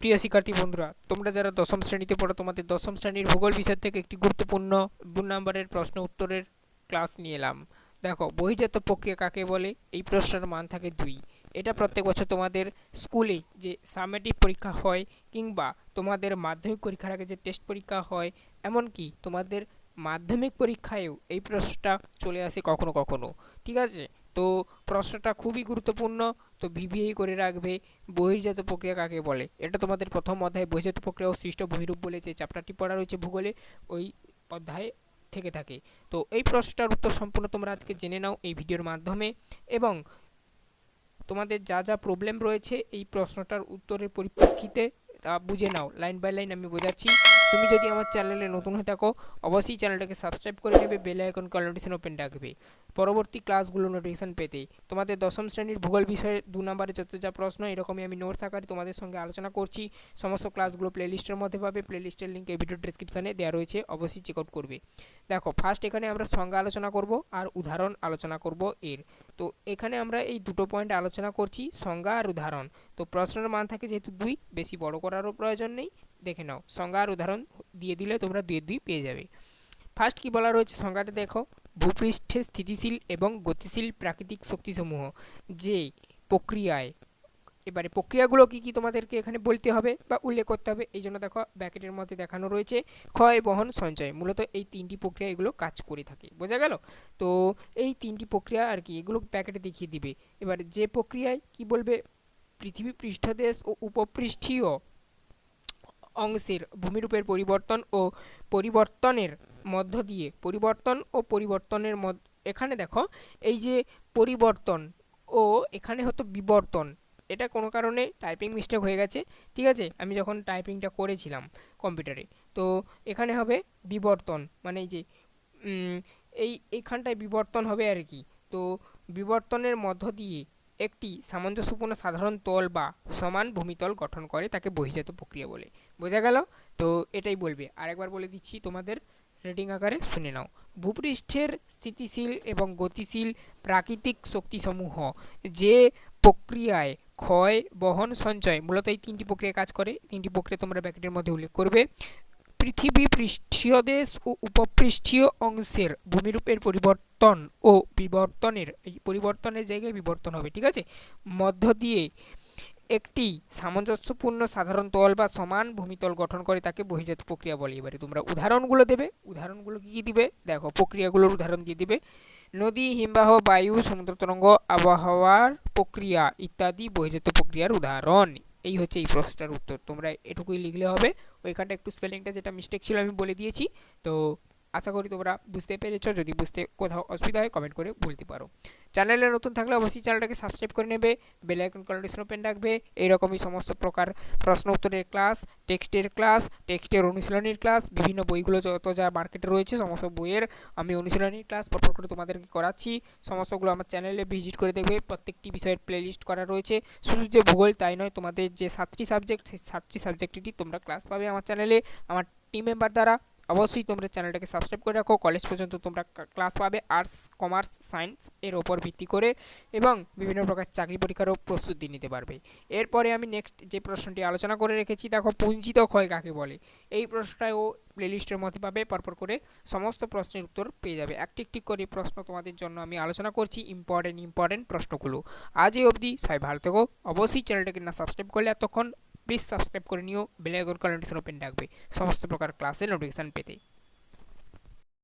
প্রিয় শিক্ষার্থী বন্ধুরা, তোমরা যারা দশম শ্রেণীতে পড়ো, তোমাদের দশম শ্রেণির ভূগোল বিষয় থেকে একটি গুরুত্বপূর্ণ দু নম্বরের প্রশ্ন উত্তরের ক্লাস নিয়ে এলাম। দেখো, বহির্জাত প্রক্রিয়া কাকে বলে? এই প্রশ্নের মান থাকে দুই। এটা প্রত্যেক বছর তোমাদের স্কুলে যে সামেটিভ পরীক্ষা হয় কিংবা তোমাদের মাধ্যমিক পরীক্ষার আগে যে টেস্ট পরীক্ষা হয়, এমনকি তোমাদের মাধ্যমিক পরীক্ষায়ও এই প্রশ্নটা চলে আসে কখনো কখনো। ঠিক আছে? তো প্রশ্নটা খুবই গুরুত্বপূর্ণ, তো ভিভিআই করে রাখবে। বহির্জাত প্রক্রিয়া কাকে বলে? এটা তোমাদের প্রথম অধ্যায় বহির্জাত প্রক্রিয়া ও সৃষ্ট বহিরূপ বলে যে চ্যাপ্টারটি পড়া রয়েছে ভূগোলে, ওই অধ্যায়ে থেকে থাকে। তো এই প্রশ্নটার উত্তর সম্পূর্ণ তোমরা আজকে জেনে নাও এই ভিডিওর মাধ্যমে। এবং তোমাদের যা যা প্রবলেম রয়েছে, এই প্রশ্নটার উত্তরের পরিপ্রেক্ষিতে বুঝে নাও। লাইন বাই লাইন আমি বোঝাচ্ছি। তুমি যদি আমার চ্যানেলে নতুন হয়ে থাকো, অবশ্যই চ্যানেলটাকে সাবস্ক্রাইব করে নেবে বেল আইকন কল নোটিফিকেশন ওপেন রাখবে। পরবর্তী ক্লাসগুলো নোটিফিকেশন পেতে। তোমাদের দশম শ্রেণির ভূগোল বিষয়ে দু নম্বরে যত যা প্রশ্ন, এরকমই আমি নোটস আকারে তোমাদের সঙ্গে আলোচনা করছি। সমস্ত ক্লাসগুলো প্লেলিস্টের মধ্যে পাবে। প্লেলিস্টের লিঙ্ক এই ভিডিও ডিসক্রিপশানে দেওয়া রয়েছে। অবশ্যই চেক আউট করবে। দেখো ফার্স্ট এখানে আমরা সংজ্ঞা আলোচনা করব আর উদাহরণ আলোচনা করব এর। তো এখানে আমরা এই দুটো পয়েন্ট আলোচনা করছি, সংজ্ঞা আর উদাহরণ। তো প্রশ্নের মান থাকে যেহেতু দুই, বেশি বড় করারও প্রয়োজন নেই। দেখে নাও সংজ্ঞা আর উদাহরণ দিয়ে দিলে তোমরা দুই দুই পেয়ে যাবে। ফার্স্ট কি বলা রয়েছে সংজ্ঞাটা দেখো? ভূপৃষ্ঠে স্থিতিশীল এবং গতিশীল প্রাকৃতিক শক্তিসমূহ যে প্রক্রিয়ায়, এবারে প্রক্রিয়াগুলো কি কি তোমাদেরকে এখানে বলতে হবে বা উল্লেখ করতে হবে? এই জন্য দেখো, ব্যাকেটের মধ্যে দেখানো রয়েছে ক্ষয় বহন সঞ্চয়। মূলত এই তিনটি প্রক্রিয়া এগুলো কাজ করে থাকে। বোঝা গেল? তো এই তিনটি প্রক্রিয়া আর কি, এগুলো প্যাকেটে দেখিয়ে দিবে। এবার যে প্রক্রিয়ায় কি বলবে? পৃথিবী পৃষ্ঠদেশ ও উপপৃষ্ঠীয় অংশের ভূমিরূপের পরিবর্তন ও পরিবর্তনের মধ্য দিয়ে, পরিবর্তন ও পরিবর্তনের এখানে দেখো, এই যে পরিবর্তন ও এখানে হতো বিবর্তন। এটা কোনো কারণে টাইপিং মিস্টেক হয়ে গেছে, ঠিক আছে? আমি যখন টাইপিংটা করেছিলাম কম্পিউটারে, তো এখানে হবে বিবর্তন মানে এই যে এই, এইখানটায় বিবর্তন হবে আর কি। তো বিবর্তনের মধ্য দিয়ে একটি সামঞ্জস্যপূর্ণ সাধারণ তল বা সমান ভূমিতল গঠন করে তাকে বহিজাত প্রক্রিয়া বলে। বোঝা গেল? তো এটাই বলবে। আরেকবার বলে দিচ্ছি, তোমাদের রেডিং আকারে শুনে নাও। ভূপৃষ্ঠের স্থিতিশীল এবং গতিশীল প্রাকৃতিক শক্তিসমূহ যে প্রক্রিয়ায় ক্ষয়, বহন, সঞ্চয়, মূলত এই তিনটি প্রক্রিয়া কাজ করে। তিনটি প্রক্রিয়া তোমরা ব্যাকেটের মধ্যে উল্লেখ করবে। পৃথিবী পৃষ্ঠীয় দেশ ও উপপৃষ্ঠীয় অংশের ভূমিরূপের পরিবর্তন ও বিবর্তনের, এই পরিবর্তনের জায়গায় বিবর্তন হবে, ঠিক আছে? মধ্য দিয়ে একটি সামঞ্জস্যপূর্ণ সাধারণ তল বা সমান ভূমিতল গঠন করে তাকে বহিজাত প্রক্রিয়া বলে এবারে। তোমরা উদাহরণগুলো দেবে, উদাহরণগুলো কী কী দিবে? দেখো, প্রক্রিয়াগুলোর উদাহরণ দিয়ে দিবে। নদী, হিমবাহ, বায়ু, সমুদ্র, তরঙ্গ, আবহাওয়ার প্রক্রিয়া ইত্যাদি বহিজাত প্রক্রিয়ার উদাহরণ। এই হচ্ছে এই প্রশ্নটার উত্তর। তোমরা এটুকুই লিখলে হবে। ওইখানটা একটু স্পেলিংটা যেটা মিস্টেক ছিল আমি বলে দিয়েছি। তো আশা করি তোমরা বুঝতে পেরেছ। যদি বুঝতে কোথাও অসুবিধা হয় কমেন্ট করে বলতে পারো। চ্যানেলে নতুন থাকলে অবশ্যই চ্যানেলটাকে সাবস্ক্রাইব করে নেবে বেল আইকন কন্ডিশন ওপেন রাখবে। এইরকমই সমস্ত প্রকার প্রশ্ন উত্তরের ক্লাস টেক্সটের ক্লাস টেক্সটের অনুশীলনীর ক্লাস বিভিন্ন বইগুলো যত যা মার্কেটে রয়েছে, সমস্ত বইয়ের আমি অনুশীলনীর ক্লাস পরপর করে তোমাদেরকে করাচ্ছি। সমস্তগুলো আমার চ্যানেলে ভিজিট করে দেখবে। প্রত্যেকটি বিষয়ের প্লেলিস্ট করা রয়েছে। শুধু যে ভূগোল, তাই নয়, তোমাদের যে সাতটি সাবজেক্ট সেই সাতটি সাবজেক্টেরই তোমরা ক্লাস পাবে আমার চ্যানেলে। আমার টিম মেম্বার দ্বারা অবশ্যই তোমরা চ্যানেলটাকে সাবস্ক্রাইব করে রাখো। কলেজ পর্যন্ত তোমরা ক্লাস পাবে আর্টস কমার্স সায়েন্স এর ওপর ভিত্তি করে এবং বিভিন্ন প্রকার চাকরি পরীক্ষারও প্রস্তুতি নিতে পারবে। এরপরে আমি নেক্সট যে প্রশ্নটি আলোচনা করে রেখেছি, দেখো পুঞ্জিত ক্ষয় কাকে বলে? এই প্রশ্নটাও প্লেলিস্টের মধ্যে পাবে, পরপর করে সমস্ত প্রশ্নের উত্তর পেয়ে যাবে। একটি একটি করে প্রশ্ন তোমাদের জন্য আমি আলোচনা করছি ইম্পর্টেন্ট ইম্পর্টেন্ট প্রশ্নগুলো। আজ এই অবধি সবাই ভালো থেকো। অবশ্যই চ্যানেলটাকে না সাবস্ক্রাইব করলে এতক্ষণ প্লিজ সাবস্ক্রাইব করে নিও বেলাইকন নোটিফিকেশন ওপেন রাখবে সমস্ত প্রকার ক্লাসের নোটিফিকেশান পেতে।